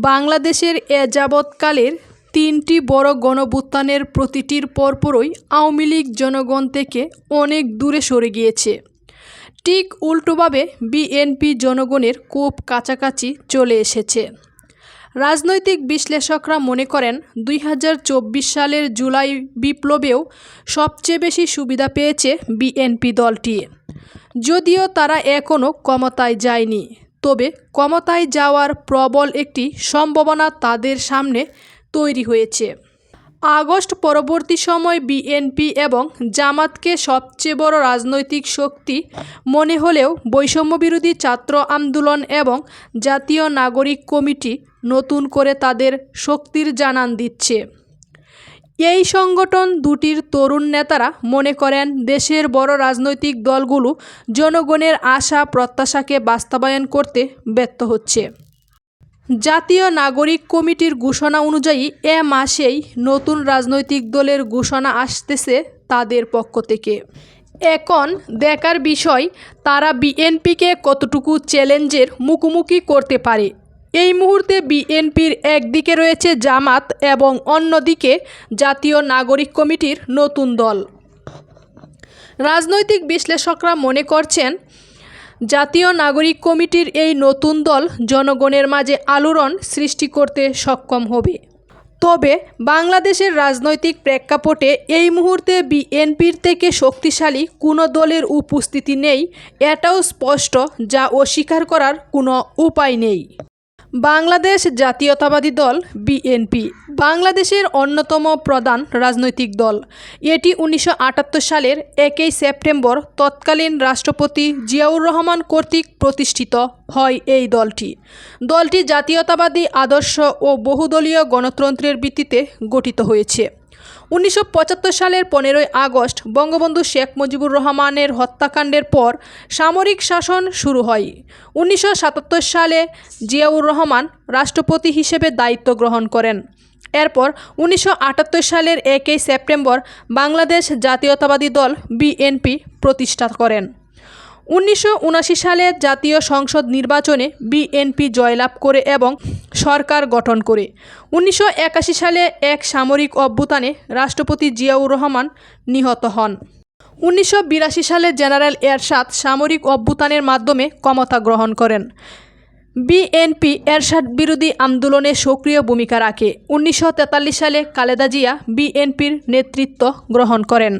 বাংলাদেশের এ যাবৎকালের তিনটি বড় গণভ্যুত্থানের প্রতিটির পরপরই আওয়ামী লীগ জনগণ থেকে অনেক দূরে সরে গিয়েছে। ঠিক উল্টোভাবে বিএনপি জনগণের খুব কাছাকাছি চলে এসেছে। রাজনৈতিক বিশ্লেষকরা মনে করেন, দুই হাজার চব্বিশ সালের জুলাই বিপ্লবেও সবচেয়ে বেশি সুবিধা পেয়েছে বিএনপি দলটি। যদিও তারা এখনও ক্ষমতায় যায়নি। তবে ক্ষমতায় যাওয়ার প্রবল একটি সম্ভাবনা তাদের সামনে তৈরি হয়েছে। আগস্ট পরবর্তী সময় বিএনপি এবং জামাতকে সবচেয়ে বড় রাজনৈতিক শক্তি মনে হলেও বৈষম্যবিরোধী ছাত্র আন্দোলন এবং জাতীয় নাগরিক কমিটি নতুন করে তাদের শক্তির জানান দিচ্ছে। এই সংগঠন দুটির তরুণ নেতারা মনে করেন দেশের বড় রাজনৈতিক দলগুলো জনগণের আশা প্রত্যাশাকে বাস্তবায়ন করতে ব্যর্থ হচ্ছে। জাতীয় নাগরিক কমিটির ঘোষণা অনুযায়ী এ মাসেই নতুন রাজনৈতিক দলের ঘোষণা আসতেছে তাদের পক্ষ থেকে। এখন দেখার বিষয়, তারা বিএনপিকে কতটুকু চ্যালেঞ্জের মুখোমুখি করতে পারে? এই মুহূর্তে বিএনপির একদিকে রয়েছে জামাত এবং অন্যদিকে জাতীয় নাগরিক কমিটির নতুন দল। রাজনৈতিক বিশ্লেষকরা মনে করছেন, জাতীয় নাগরিক কমিটির এই নতুন দল জনগণের মাঝে আলোড়ন সৃষ্টি করতে সক্ষম হবে। তবে বাংলাদেশের রাজনৈতিক প্রেক্ষাপটে এই মুহূর্তে বিএনপির থেকে শক্তিশালী কোনো দলের উপস্থিতি নেই, এটাও স্পষ্ট, যা অস্বীকার করার কোনো উপায় নেই। বাংলাদেশ জাতীয়তাবাদী দল, বিএনপি, বাংলাদেশের অন্যতম প্রধান রাজনৈতিক দল। এটি উনিশশো আটাত্তর সালের একই সেপ্টেম্বর তৎকালীন রাষ্ট্রপতি জিয়াউর রহমান কর্তৃক প্রতিষ্ঠিত হয় এই দলটি। দলটি জাতীয়তাবাদী আদর্শ ও বহুদলীয় গণতন্ত্রের ভিত্তিতে গঠিত হয়েছে। উনিশশো পঁচাত্তর সালের পনেরোই আগস্ট বঙ্গবন্ধু শেখ মুজিবুর রহমানের হত্যাকাণ্ডের পর সামরিক শাসন শুরু হয়। উনিশশো সাতাত্তর সালে জিয়াউর রহমান রাষ্ট্রপতি হিসেবে দায়িত্ব গ্রহণ করেন। এরপর উনিশশো আটাত্তর সালের একই সেপ্টেম্বর বাংলাদেশ জাতীয়তাবাদী দল বিএনপি প্রতিষ্ঠা করেন। উনিশশো সালে জাতীয় সংসদ নির্বাচনে বিএনপি জয়লাভ করে এবং সরকার গঠন করে। উনিশশো একাশি সালে এক সামরিক অভ্যুত্থানে রাষ্ট্রপতি জিয়াউর রহমান নিহত হন। উনিশশো বিরাশি সালে জেনারেল এরশাদ সামরিক অভ্যুত্থানের মাধ্যমে ক্ষমতা গ্রহণ করেন। বিএনপি এরশাদ বিরোধী আন্দোলনে সক্রিয় ভূমিকা রাখে। উনিশশো তেতাল্লিশ সালে কালেদা জিয়া বিএনপির নেতৃত্ব গ্রহণ করেন।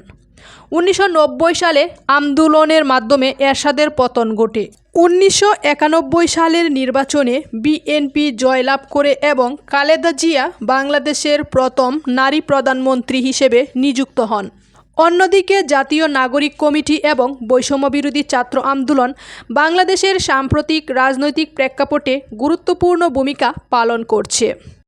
উনিশশো নব্বই সালে আন্দোলনের মাধ্যমে এরশাদের পতন ঘটে। উনিশশো একানব্বই সালের নির্বাচনে বিএনপি জয়লাভ করে এবং খালেদা জিয়া বাংলাদেশের প্রথম নারী প্রধানমন্ত্রী হিসেবে নিযুক্ত হন। অন্যদিকে জাতীয় নাগরিক কমিটি এবং বৈষম্যবিরোধী ছাত্র আন্দোলন বাংলাদেশের সাম্প্রতিক রাজনৈতিক প্রেক্ষাপটে গুরুত্বপূর্ণ ভূমিকা পালন করছে।